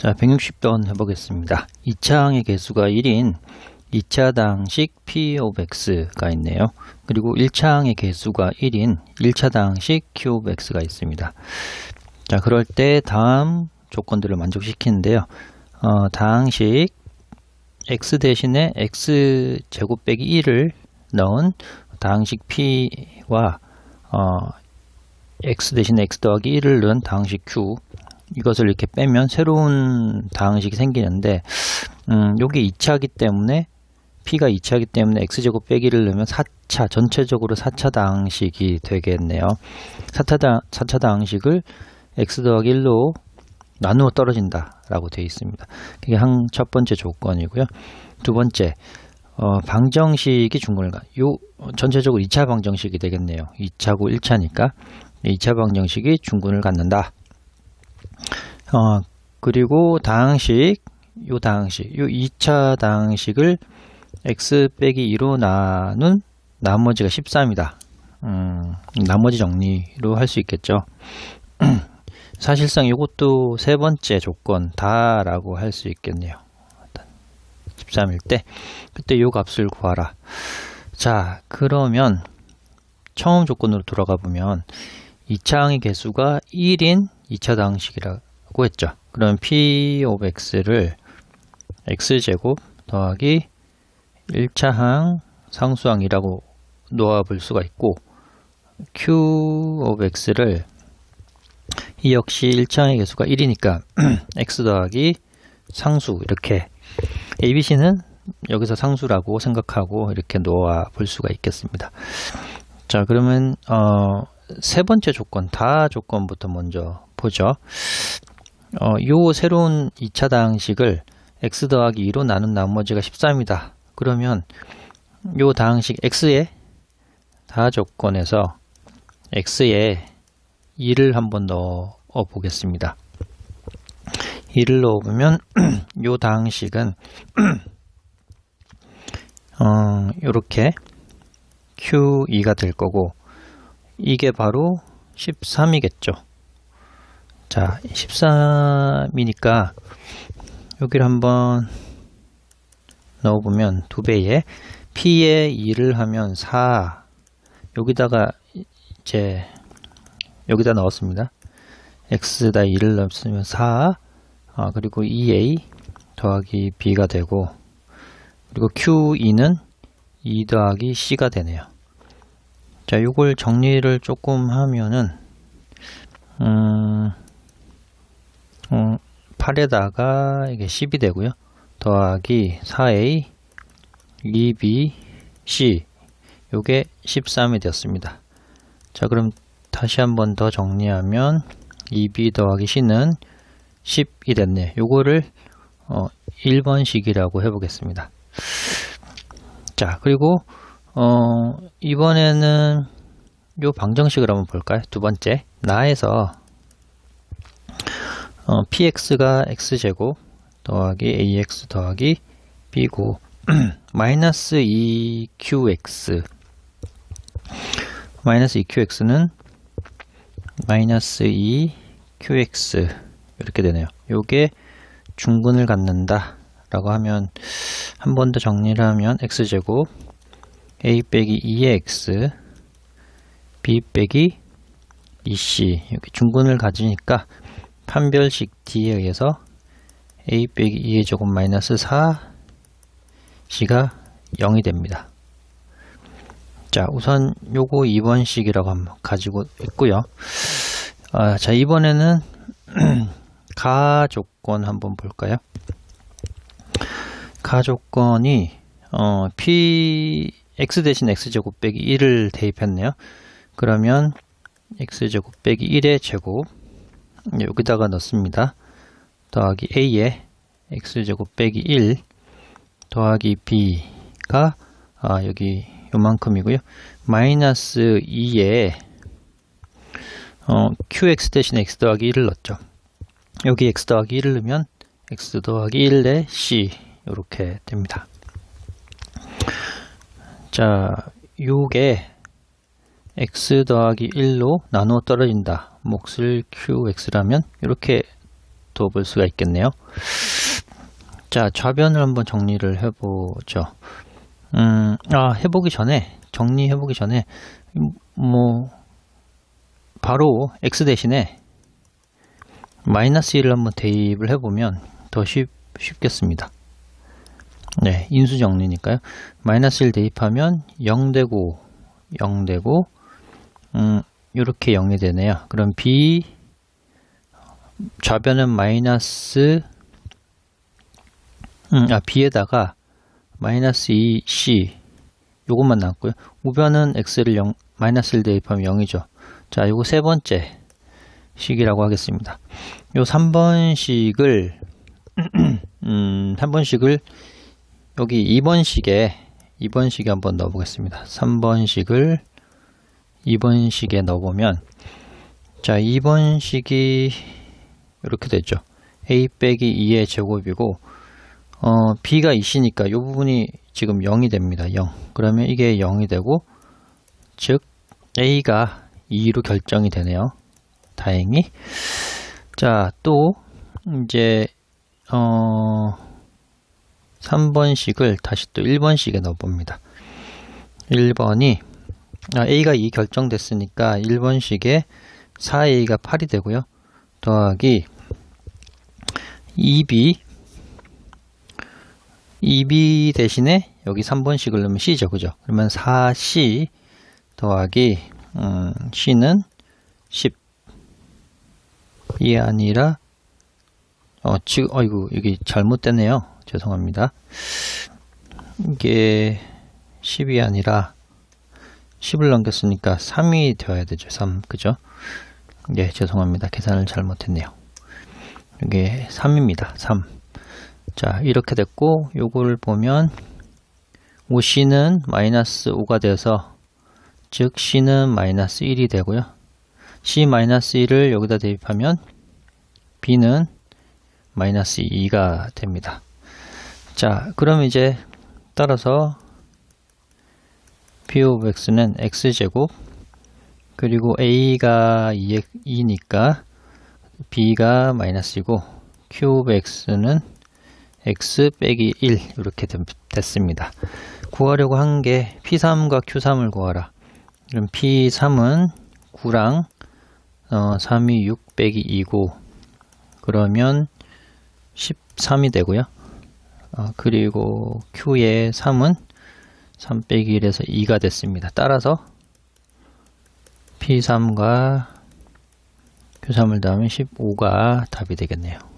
자, 160번 해보겠습니다. 2차항의 개수가 1인 2차 당식 p of x가 있네요. 그리고 1차항의 개수가 1인 1차 당식 q of x가 있습니다. 자, 그럴 때 다음 조건들을 만족시키는데요. 어, 당식 x 대신에 x 제곱 빼기 1을 넣은 당식 p와 어, x 대신에 x 더하기 1을 넣은 당식 q 이것을 이렇게 빼면 새로운 다항식이 생기는데 음, 요게 2차기 때문에 p가 2차기 때문에 x제곱 빼기를 넣으면 4차 전체적으로 4차 다항식이 되겠네요. 4차, 다, 4차 다항식을 x 더하기 1로 나누어 떨어진다 라고 되어 있습니다. 그게 한 첫 번째 조건이고요. 두 번째 어, 방정식이 가. 요 전체적으로 2차 방정식이 되겠네요. 2차고 1차니까 2차 방정식이 중근을 갖는다. 어, 그리고 다항식, 요 다항식, 요 2차 다항식을 x 빼기 2로 나눈 나머지가 13이다. 음, 나머지 정리로 할 수 있겠죠. 사실상 이것도 세 번째 조건 다라고 할 수 있겠네요. 13일 때 그때 요 값을 구하라. 자, 그러면 처음 조건으로 돌아가 보면 2차항의 개수가 1인 2차 다항식이라 고 했죠. 그럼 p of x를 x제곱 더하기 1차항 상수항이라고 놓아 볼 수가 있고 q of x를 이 역시 1차항의 개수가 1이니까 x 더하기 상수 이렇게 ABC는 여기서 상수라고 생각하고 이렇게 놓아 볼 수가 있겠습니다. 자 그러면 어, 세 번째 조건 다 조건부터 먼저 보죠. 어, 요 새로운 2차 다항식을 x 더하기 2로 나눈 나머지가 13이다. 그러면 요 다항식 x의 다 조건에서 x에 2를 한번 넣어 보겠습니다. 2를 넣어보면 요 다항식은 어, 요렇게 q2가 될 거고 이게 바로 13이겠죠. 자, 13이니까 여기를 한번 넣어보면 두 배에 p에 2를 하면 4 여기다가 이제 여기다 넣었습니다. x다 2를 넣었으면 4 아, 그리고 2a 더하기 b가 되고 그리고 q2는 2 더하기 c가 되네요. 자, 이걸 정리를 조금 하면은 음, 음, 8에다가 이게 10이 되고요. 더하기 4a 2b c 요게 13이 되었습니다. 자, 그럼 다시 한 번 더 정리하면 2b 더하기 c는 10이 됐네. 요거를 어, 1번식이라고 해보겠습니다. 자, 그리고 어, 이번에는 요 방정식을 한번 볼까요? 두 번째, 나에서 어, px가 x제곱 더하기 ax 더하기 b고 마이너스 2qx 마이너스 2qx는 마이너스 2qx 이렇게 되네요. 요게 중근을 갖는다 라고 하면 한 번 더 정리를 하면 x제곱 a 빼기 2x b 빼기 2c 이렇게 중근을 가지니까 판별식 d에 의해서 a 빼기 2의 제곱 마이너스 4 c가 0이 됩니다. 자 우선 요거 2번식이라고 한번 가지고 있고요. 아, 자 이번에는 가 조건 한번 볼까요? 가 조건이 어, p x 대신 x제곱 빼기 1을 대입했네요. 그러면 x제곱 빼기 1의 제곱 여기다가 넣습니다. 더하기 a에 x제곱 빼기 1 더하기 b가 아, 여기 요만큼이고요. 마이너스 2에 어, qx 대신 x 더하기 1을 넣었죠. 여기 x 더하기 1을 넣으면 x 더하기 1에 c 이렇게 됩니다. 자, 요게 x 더하기 1로 나누어 떨어진다. 몫을 qx라면 이렇게 볼 수가 있겠네요. 자, 좌변을 한번 정리를 해보죠. 음, 아, 해보기 전에, 정리해보기 전에, 음, 뭐, 바로 x 대신에 마이너스 1을 한번 대입을 해보면 더 쉽, 쉽겠습니다. 네, 인수 정리니까요. 마이너스 1 대입하면 0 되고 0 되고 음, 이렇게 0이 되네요. 그럼 b 좌변은 마이너스 음, 아 b에다가 마이너스 2c 요것만 나왔고요. 우변은 x를 0 마이너스 1 대입하면 0이죠. 자, 요거 세 번째 식이라고 하겠습니다. 요 3번 식을 음, 3번 식을 여기 2번 식에 2번 식에 한번 넣어 보겠습니다. 3번 식을 2번식에 넣어보면 자 2번식이 이렇게 되죠. a 빼기 2의 제곱이고 어, b가 2시니까 이 부분이 지금 0이 됩니다. 0. 그러면 이게 0이 되고 즉 a가 2로 결정이 되네요. 다행히. 자, 또 이제 어 3번식을 다시 또 1번식에 넣어봅니다. 1번이 아, A가 2 결정됐으니까 1번식에 4A가 8이 되고요. 더하기 2B 2B 대신에 여기 3번식을 넣으면 C죠. 그죠? 그러면 4C 더하기 음, C는 10 이게 아니라 어, 지금 어이구 여기 잘못됐네요. 죄송합니다. 이게 10이 아니라 10을 넘겼으니까 3이 되어야 되죠. 3 그죠? 예, 죄송합니다. 계산을 잘못했네요. 이게 3입니다. 3. 자, 이렇게 됐고 요걸 보면 5C는 마이너스 5가 돼서 즉 C는 마이너스 1이 되고요. C 마이너스 1을 여기다 대입하면 B는 마이너스 2가 됩니다. 자, 그럼 이제 따라서 p of x는 x제곱 그리고 a가 2, 2니까 b가 마이너스이고 q of x는 x 빼기 1 이렇게 됐습니다. 구하려고 한 게 p3과 q3을 구하라. 그럼 p3은 9랑 어, 3이 6 빼기 2고 그러면 13이 되고요. 어, 그리고 Q의 3은 3 빼기 1에서 2가 됐습니다. 따라서 P3과 Q3을 더하면 15가 답이 되겠네요.